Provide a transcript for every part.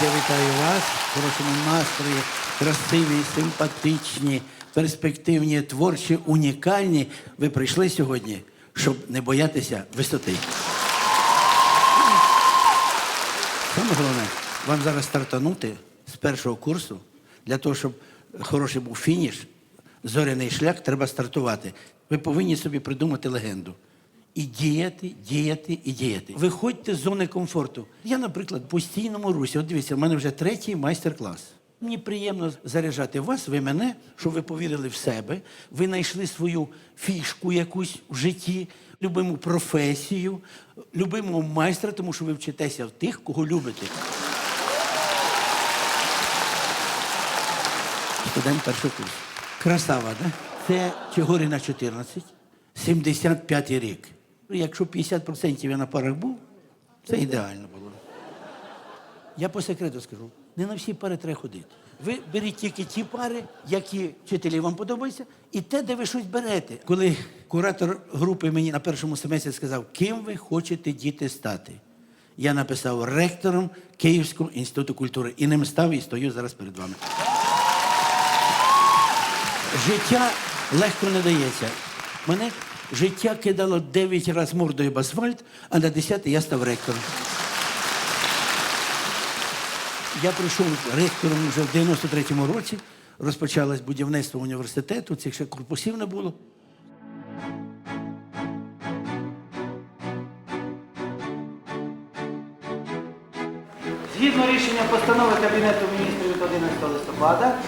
Народ, я вітаю вас хорошому настрої, красиві, симпатичні, перспективні, творчі, унікальні. Ви прийшли сьогодні, щоб не боятися висоти. Саме головне, вам зараз стартанути з першого курсу. Для того, щоб хороший був фініш, зоряний шлях, треба стартувати. Ви повинні собі придумати легенду. І діяти, діяти і діяти. Виходьте з зони комфорту. Я, наприклад, постійному русі. От дивіться, в мене вже третій майстер-клас. Мені приємно заряджати вас, ви мене, щоб ви повірили в себе, ви знайшли свою фішку якусь в житті, любиму професію, любимого майстра, тому що ви вчитеся в тих, кого любите. Студент першого курсу. Красава, да? Це Чигоріна 14, 75 рік. Ну, Якщо 50% я на парах був, це ідеально було. Я по секрету скажу, не на всі пари треба ходити. Ви беріть тільки ті пари, які вчителі вам подобаються, і те, де ви щось берете. Коли куратор групи мені на першому семестрі сказав, ким ви хочете діти стати, я написав ректором Київського інституту культури і ним став і стою зараз перед вами. Життя легко не дається. Мене життя кидало 9 разів мордою в асфальт, а на 10 я став ректором. Я прийшов ректором вже в 93-му році. Розпочалось будівництво університету, цих ще корпусів не було. Згідно рішення постанови Кабінету міністрів від 11 листопада,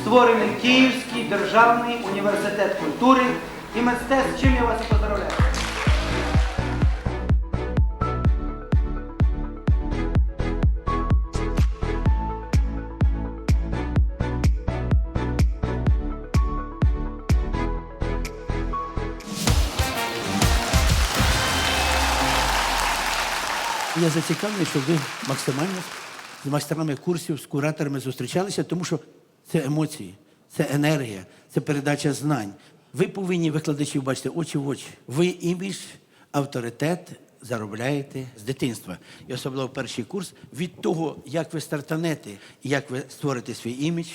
створений Київський державний університет культури і мистецтв, з чим я вас поздравляю. Я зацікавлений, щоб ви максимально з майстрами курсів, з кураторами зустрічалися, тому що це емоції, це енергія, це передача знань. Ви повинні викладачів бачити очі в очі. Ви імідж, авторитет заробляєте з дитинства. І особливо перший курс від того, як ви стартанете як ви створите свій імідж,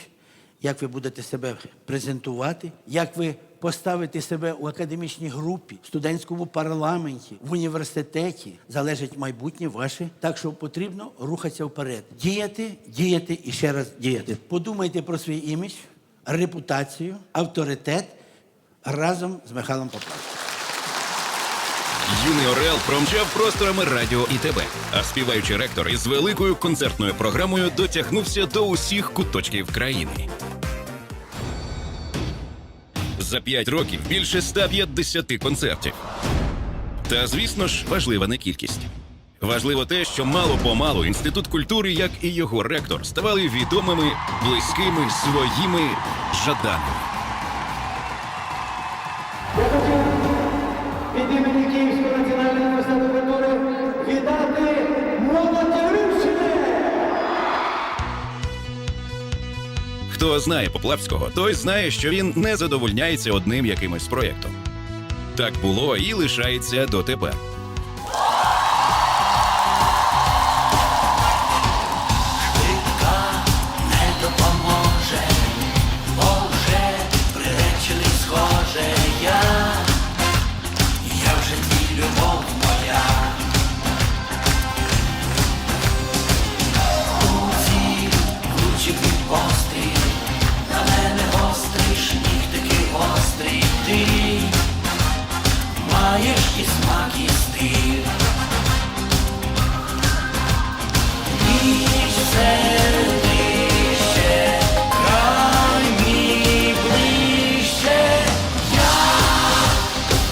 як ви будете себе презентувати, як ви поставите себе у академічній групі, в студентському парламенті, в університеті, залежить майбутнє ваше. Так що потрібно рухатися вперед. Діяти, діяти і ще раз діяти. Подумайте про свій імідж, репутацію, авторитет разом з Михайлом Поплавським. Юний Орел промчав просторами радіо і ТБ, а співаючий ректор із великою концертною програмою дотягнувся до усіх куточків країни. За п'ять років більше 150 концертів. Та, звісно ж, важлива не кількість. Важливо те, що мало-помалу інститут культури, як і його ректор, ставали відомими, близькими, своїми, жаданими. Хто знає Поплавського, той знає, що він не задовольняється одним якимось проєктом. Так було і лишається дотепер.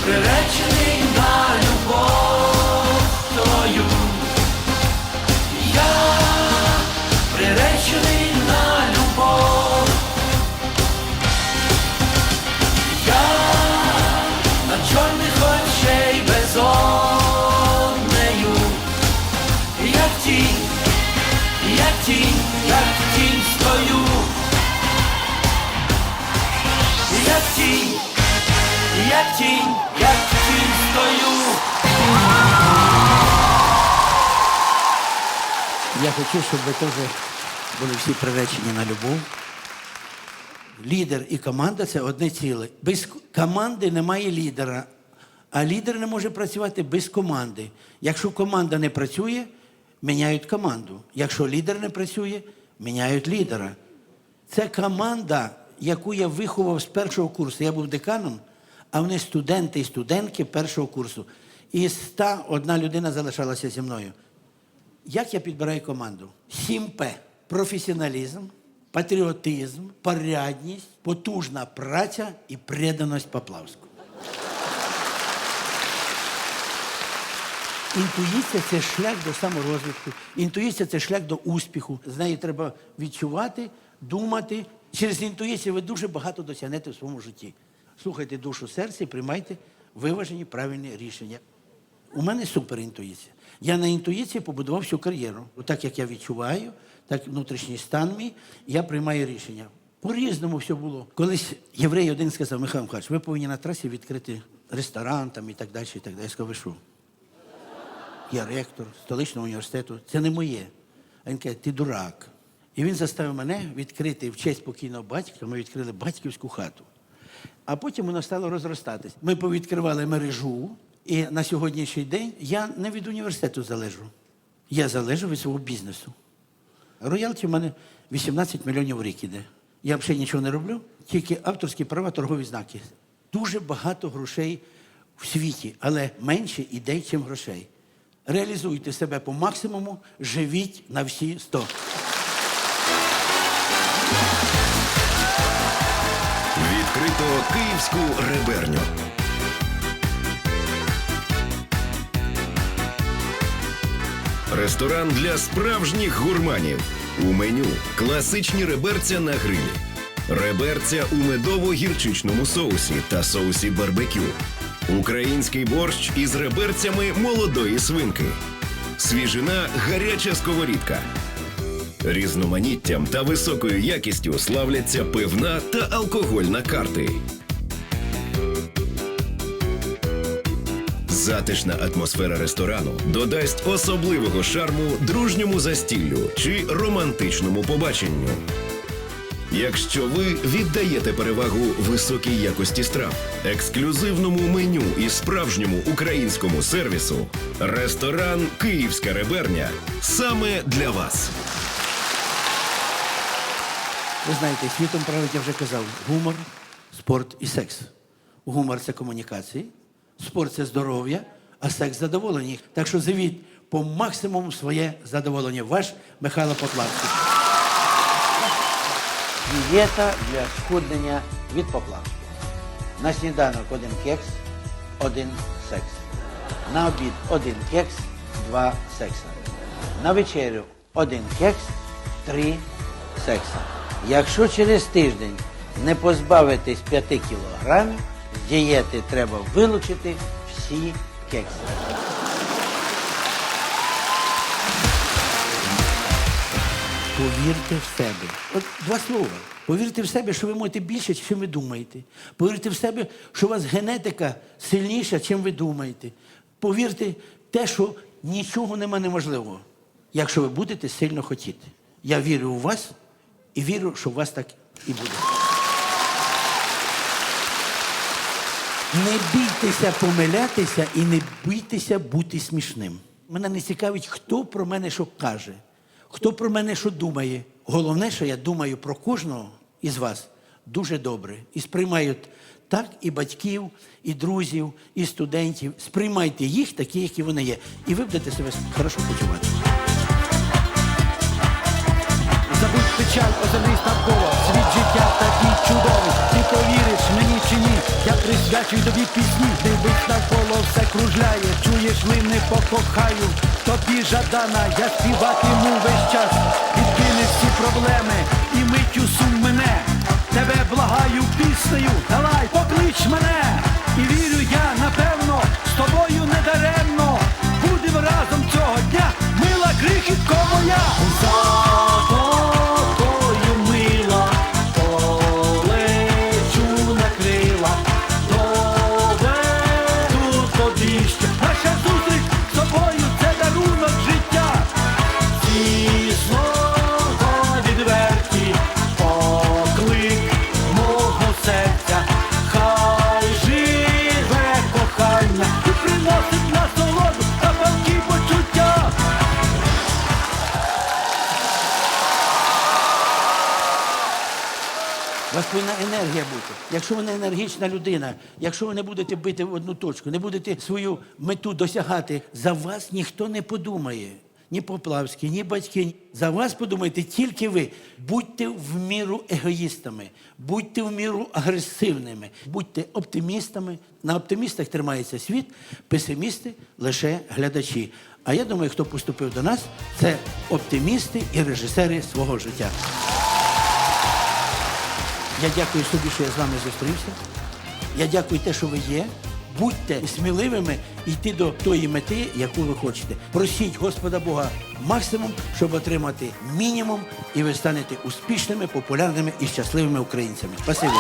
Приречений Я хочу, щоб ви теж були всі приречені на любов. Лідер і команда це одне ціле. Без команди немає лідера, а лідер не може працювати без команди. Якщо команда не працює, міняють команду. Якщо лідер не працює, міняють лідера. Це команда, яку я виховав з першого курсу. Я був деканом, а вони студенти і студентки першого курсу. І ста одна людина залишалася зі мною. Як я підбираю команду? 7П. Професіоналізм, патріотизм, порядність, потужна праця і преданість Поплавську. Інтуїція це шлях до саморозвитку. Інтуїція це шлях до успіху. З нею треба відчувати, думати. Через інтуїцію ви дуже багато досягнете в своєму житті. Слухайте душу серця і приймайте виважені правильні рішення. У мене суперінтуїція. Я на інтуїції побудував всю кар'єру. Так як я відчуваю, так внутрішній стан мій, я приймаю рішення. По-різному все було. Колись єврей один сказав, Михайло Михайлович, ви повинні на трасі відкрити ресторан там, і так далі. І так далі. Я сказав, що? Я ректор столичного університету. Це не моє. А він каже, ти дурак. І він заставив мене відкрити в честь покійного батька. Ми відкрили батьківську хату. А потім воно стало розростатись. Ми повідкривали мережу, і на сьогоднішній день я не від університету залежу. Я залежу від свого бізнесу. Роялті в мене 18 мільйонів в рік іде. Я взагалі нічого не роблю, тільки авторські права, торгові знаки. Дуже багато грошей в світі, але менше ідей, чим грошей. Реалізуйте себе по максимуму, живіть на всі 100. Відкрито київську реберню. Ресторан для справжніх гурманів. У меню класичні реберця на грилі, реберця у медово-гірчичному соусі та соусі барбекю, український борщ із реберцями молодої свинки, свіжина гаряча сковорідка. Різноманіттям та високою якістю славляться пивна та алкогольна карти. Затишна атмосфера ресторану додасть особливого шарму дружньому застіллю чи романтичному побаченню. Якщо ви віддаєте перевагу високій якості страв, ексклюзивному меню і справжньому українському сервісу, ресторан Київська реберня саме для вас. Ви знаєте, світом править, я вже казав, гумор, спорт і секс. Гумор це комунікації, спорт це здоров'я, а секс задоволення. Так що завіть по максимуму своє задоволення. Ваш Михайло Поплавський. Дієта для схуднення від Поплавського. На сніданок один кекс, один секс. На обід один кекс, два секса. На вечерю один кекс, три секса. Якщо через тиждень не позбавитись 5 кілограмів, дієти треба вилучити всі кекси. Повірте в себе. От два слова. Повірте в себе, що ви можете більше, чим ви думаєте. Повірте в себе, що у вас генетика сильніша, чим ви думаєте. Повірте те, що нічого нема неможливого, якщо ви будете сильно хотіти. Я вірю у вас і вірю, що у вас так і буде. Не бійтеся помилятися і не бійтеся бути смішним. Мене не цікавить, хто про мене що каже, хто про мене що думає. Головне, що я думаю про кожного із вас дуже добре. І сприймаю так і батьків, і друзів, і студентів. Сприймайте їх такі, які вони є. І ви будете себе хорошо почувати. Забудь печаль, озирнись навколо, світ життя такий чудовий. Ти повіриш мені? Я присвячую тобі пісні. Дивись навколо, все кружляє. Чуєш лини покохаю. Тобі жадана, я співатиму весь час. Відкинеш всі проблеми і миттю сум мене. Тебе благаю піснею, давай, поклич мене. І вірю я, напевно, з тобою не даремно. Будем разом цього дня, мила крихітко моя. Повинна енергія бути. Якщо ви не енергічна людина, якщо ви не будете бити в одну точку, не будете свою мету досягати, за вас ніхто не подумає. Ні Поплавський, ні батьки. За вас подумайте тільки ви. Будьте в міру егоїстами, будьте в міру агресивними, будьте оптимістами. На оптимістах тримається світ, песимісти лише глядачі. А я думаю, хто поступив до нас, це оптимісти і режисери свого життя. Я дякую собі, що я з вами зустрівся. Я дякую те, що ви є. Будьте сміливими йти до тої мети, яку ви хочете. Просіть Господа Бога максимум, щоб отримати мінімум, і ви станете успішними, популярними і щасливими українцями. Спасибі.